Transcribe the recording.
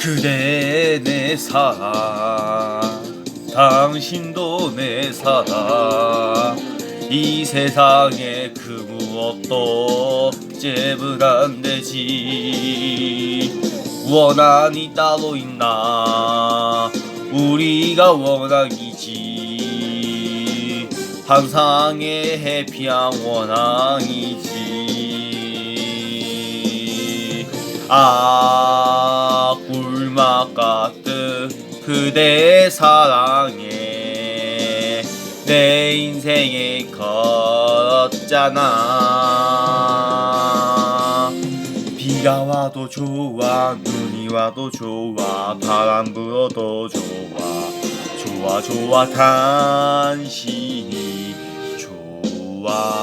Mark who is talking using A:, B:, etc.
A: 그대 내 사랑 당신도 내 사랑 이 세상에 그 무엇도 잽은 안 되지? 원한이 따로 있나? 우리가 원앙이지. 항상의 해피한 원앙이지. 아 같은 그대의 사랑에 내 인생에 걷잖아. 비가 와도 좋아 눈이 와도 좋아 바람 불어도 좋아. 좋아 좋아 당신이 좋아